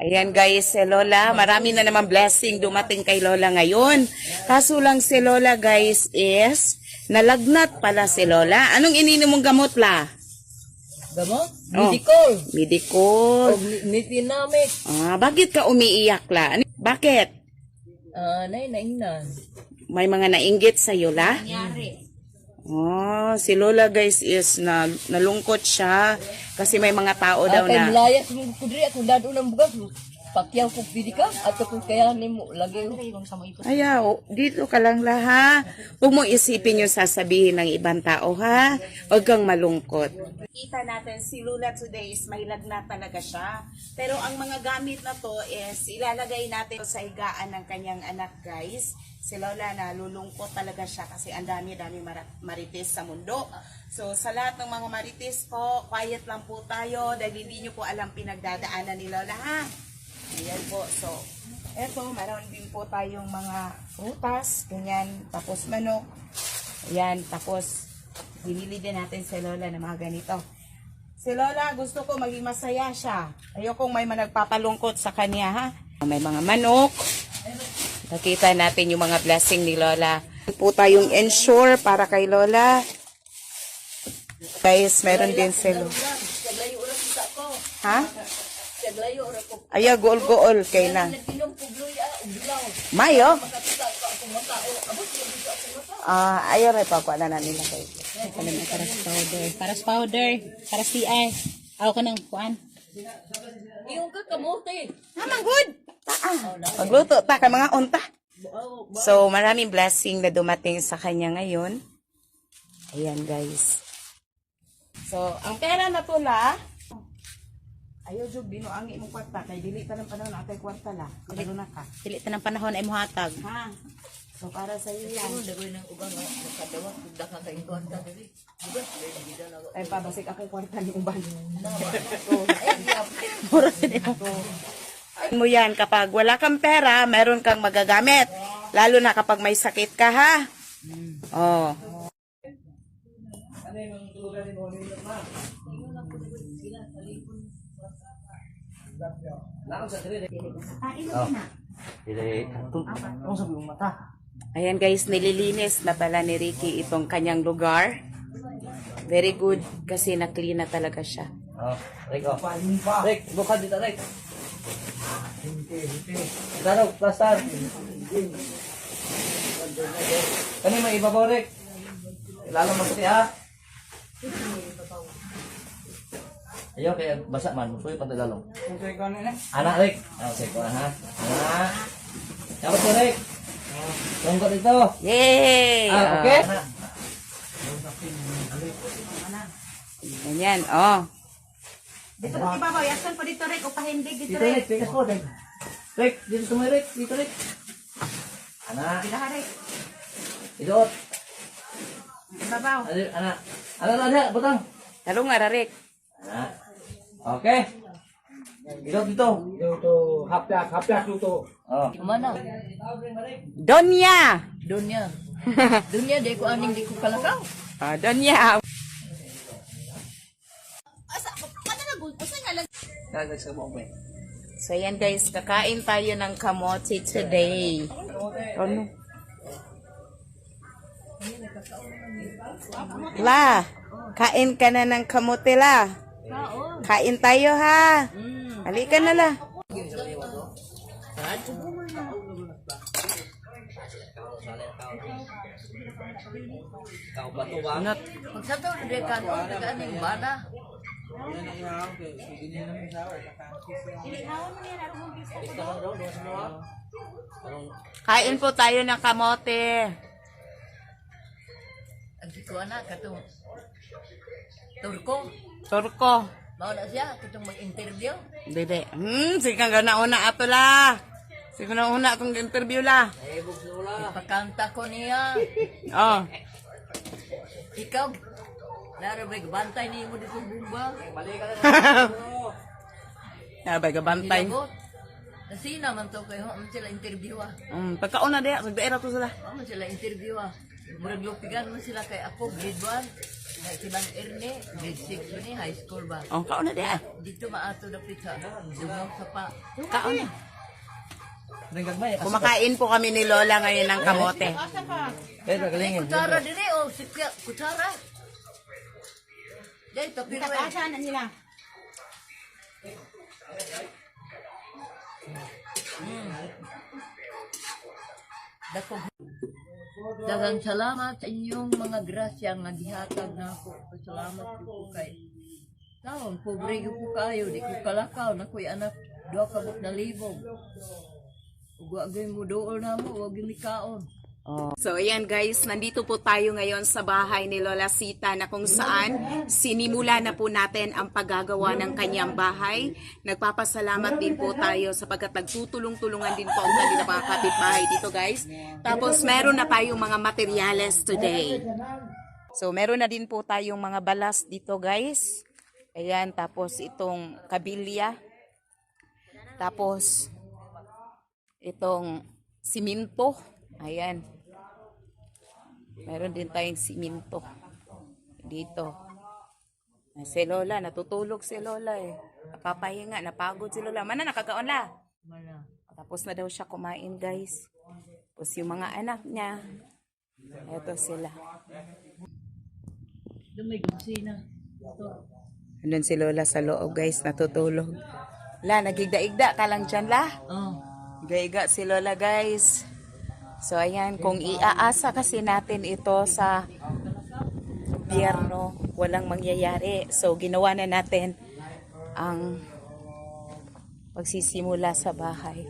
Ayan guys, si Lola, marami na naman blessing dumating kay Lola ngayon. Kaso lang si Lola guys is, nalagnat pala si Lola. Anong ininom mong gamot la? Gamot? Oh. Medical. Medicol. O nitinamik. Ah, bakit ka umiiyak la? Ano- Bakit? Ah, nay, nainan. May mga nainggit sa la? Oh, si Lola guys is na nalungkot siya kasi may mga tao daw Kay na layas mo kudri ako dado ng bugas. Pakyaw ko pidi ka at kung kaya nimo lagi Ayaw, dito ka lang la ha. Huwag mo isipin yung sasabihin ng ibang tao ha. Huwag kang malungkot. Kita natin si Lula today is may lagnat talaga siya. Pero ang mga gamit na to is ilalagay natin sa higaan ng kanyang anak guys. Si Lola na lulungkot talaga siya kasi ang dami-dami marites sa mundo. So sa lahat ng mga marites po, quiet lang po tayo dahil hindi nyo po alam pinagdadaanan ni Lola ha. Ayan po. So, eto, meron din po tayong mga prutas, ganyan, tapos manok. Ayan, tapos binili din natin si Lola ng mga ganito. Si Lola, gusto ko maging masaya siya. Ayokong may managpapalungkot sa kanya, ha? May mga manok. Nakita natin yung mga blessing ni Lola. Po tayong ensure para kay Lola. Guys, meron din si Lola. Ha? Saglayo ora ko. Ayaw, gool-gool kay na. Ko ubilaw. Mayo? Ko ko. Ah, ayaw rin pa na nila kayo. Paras powder. Paras powder. Paras TI. Ako ka ng kuan. Iyong ka kamote. Naman good. Ah, magluto ta ka mga unta. So, maraming blessing na dumating sa kanya ngayon. Ayan, guys. So, ang pera na to la, ayaw jud binuangi mong kwarta kay dili ta ng panahon atay kwarta la. Kalo na ka. Dili ta ng panahon ay muhatag. Ha. So para sa iyo yan. Ano dagoy ng ugang nakadawa kugda ka kay kwarta dili. Dili na. Ay pabasik ako kwarta ni uban. mo yan kapag wala kang pera, meron kang magagamit. Lalo na kapag may sakit ka ha. Oh. Ayan guys, nililinis na pala ni Ricky itong kanyang lugar. Very good kasi na-clean na talaga siya. Oh, Rick, oh. Rick, buka dito, Rick. Darog, plaster. Kani may iba pa, Rick. Lalo mo kasi, Ayaw, kaya basa man. Suy, pantay lalong. Anak, Rick. Ah, sige ko, ha? Anak. Dapat ko, Rick. Tungkot dito. Yay! Ah, okay? Oh, ganyan, oh. Dito ko ibabaw, yasan po dito, Rick. Upahindig dito, Dito, Rick. Tikas ko, Rick. Rick, dito sa may Rick. Dito, Rick. Anak. Dito, Rick. Idot. Ibabaw. Anak. Anak. Anak, anak. Butang. Talong nga, Rick. Anak. Okay. Idot dito. Dito, hapyak, hapyak dito. Oh. Mana? Donya! Dunya. Dunya di ko aning di ko kalakaw. Ah, Donya. Gagag sa buong may. So, yan guys, kakain tayo ng kamote today. Ano? La, kain ka na ng kamote la. Kain tayo ha. Halika na la. Not. Sa to di ka no aning bana. Kain po tayo ng kamote. Ang ko ana katong Turko. Turko. Mao na siya katong mag-interview. Dede. Hmm, sige kang gana-una ato la. Sige na una atong interview la. Ipakanta ko niya. Oh. Ikaw Laro ba bantay ni mo dito bumba? Nabay ka bantay. Nilagot. Kasi naman to kayo, ano sila interview ah. Um, pagkauna diya, sagdaera to sila. Ano sila interview ah. Murag lupigan mo sila kay ako, grade 1. Ay, Sibang Erne, grade 6 man eh, high school ba? Oh, kaon na diya. Dito maato na pita. Dugaw sa pa. Kaon na. Kumakain po kami ni Lola ngayon ng kamote. Pero kalingin. Kutsara din eh, oh, sikya, kutsara. Dahil tapiro eh. na nila. Dakong Dagang salamat sa inyong mga grasya nga gihatag na ako. Salamat po kay Taon, pobre ko kayo, di ko kalakaw, na ko'y anak, doa ka buk na libog. Gyud mo dool na mo, wag gyud mi So ayan guys, nandito po tayo ngayon sa bahay ni Lola Sita na kung saan sinimula na po natin ang paggagawa ng kanyang bahay. Nagpapasalamat din po tayo sapagkat nagtutulong-tulungan din po ang kanilang mga kapitbahay dito guys. Tapos meron na tayong mga materyales today. So meron na din po tayong mga balas dito guys. Ayan, tapos itong kabilya. Tapos itong siminto. Ayan. Meron din tayong siminto. Dito. Si Lola, natutulog si Lola eh. Napapahinga, napagod si Lola. Mana nakagaon la. Mana. Tapos na daw siya kumain guys. Tapos yung mga anak niya. Eto sila. Dumay kusina. Ito. Andun si Lola sa loob guys, natutulog. La, nagigda-igda ka lang dyan la. Oh. Gaiga si Lola guys. So ayan, kung iaasa kasi natin ito sa biyerno, walang mangyayari. So ginawa na natin ang pagsisimula sa bahay.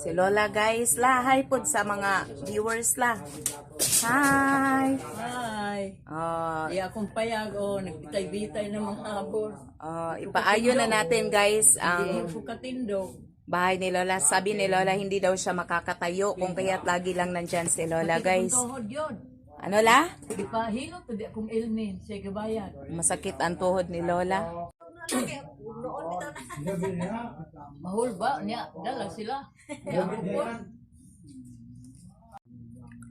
Si Lola guys, la, hi po sa mga viewers la. Hi! Hi. Oh, Di akong payag o nagbitay-bitay ng mga habor. oh, ipaayo na natin guys ang katindog. bahay ni Lola. Sabi ni Lola, hindi daw siya makakatayo kung kaya't lagi lang nandyan si Lola guys. Ano la? Di pa hilot, di akong ilmin. Sa gabayan. Masakit ang tuhod ni Lola. Mahul ba? Niya, dala sila. Niya.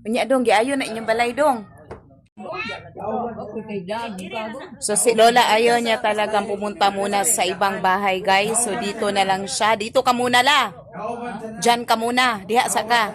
Unya dong, giayo na inyong balay dong. So si Lola ayaw niya talagang pumunta muna sa ibang bahay guys. So dito na lang siya. Dito ka muna la. Diyan ka muna. Diha sa ka.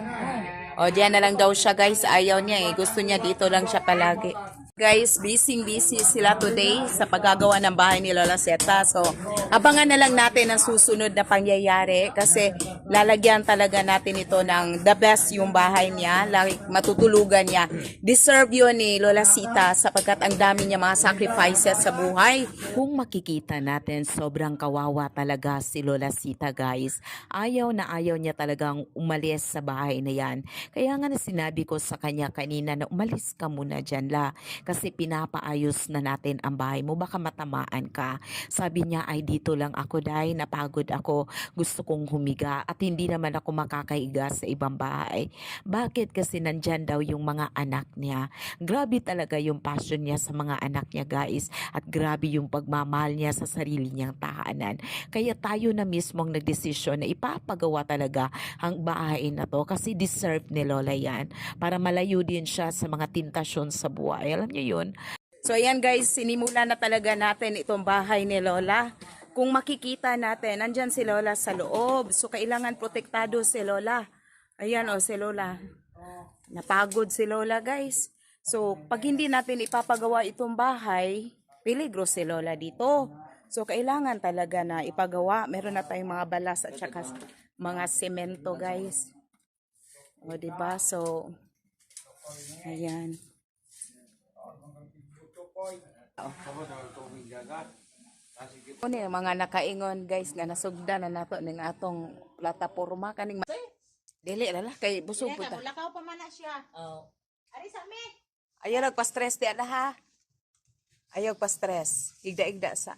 O diyan na lang daw siya guys. Ayaw niya eh. Gusto niya dito lang siya palagi. Guys, busy busy sila today sa paggagawa ng bahay ni Lola Seta. So, abangan na lang natin ang susunod na pangyayari kasi lalagyan talaga natin ito ng the best yung bahay niya. Like, matutulugan niya. Deserve yun ni Lola Sita sapagkat ang dami niya mga sacrifices sa buhay. Kung makikita natin, sobrang kawawa talaga si Lola Sita guys. Ayaw na ayaw niya talagang umalis sa bahay na yan. Kaya nga na sinabi ko sa kanya kanina na umalis ka muna dyan la. Kasi pinapaayos na natin ang bahay mo. Baka matamaan ka. Sabi niya ay dito lang ako dahil napagod ako. Gusto kong humiga at hindi naman ako makakaiga sa ibang bahay. Bakit? Kasi nandyan daw yung mga anak niya. Grabe talaga yung passion niya sa mga anak niya guys. At grabe yung pagmamahal niya sa sarili niyang tahanan. Kaya tayo na mismo ang nagdesisyon na ipapagawa talaga ang bahay na to kasi deserve ni Lola yan para malayo din siya sa mga tintasyon sa buhay. Alam niyo yun? So ayan guys, sinimula na talaga natin itong bahay ni Lola. Kung makikita natin, nandyan si Lola sa loob. So kailangan protektado si Lola. Ayan o si Lola. Napagod si Lola guys. So pag hindi natin ipapagawa itong bahay, peligro si Lola dito. So kailangan talaga na ipagawa. Meron na tayong mga balas at saka mga semento guys. O diba? So ayan. Kuni mga nakaingon guys nga nasugdan na nato ning atong plataporma kaning dili lala kay busog po ta. Lakaw pa man siya. Oh. Ari sa me. Ayaw nagpa-stress di ha. Ayaw pa stress. Igda-igda sa.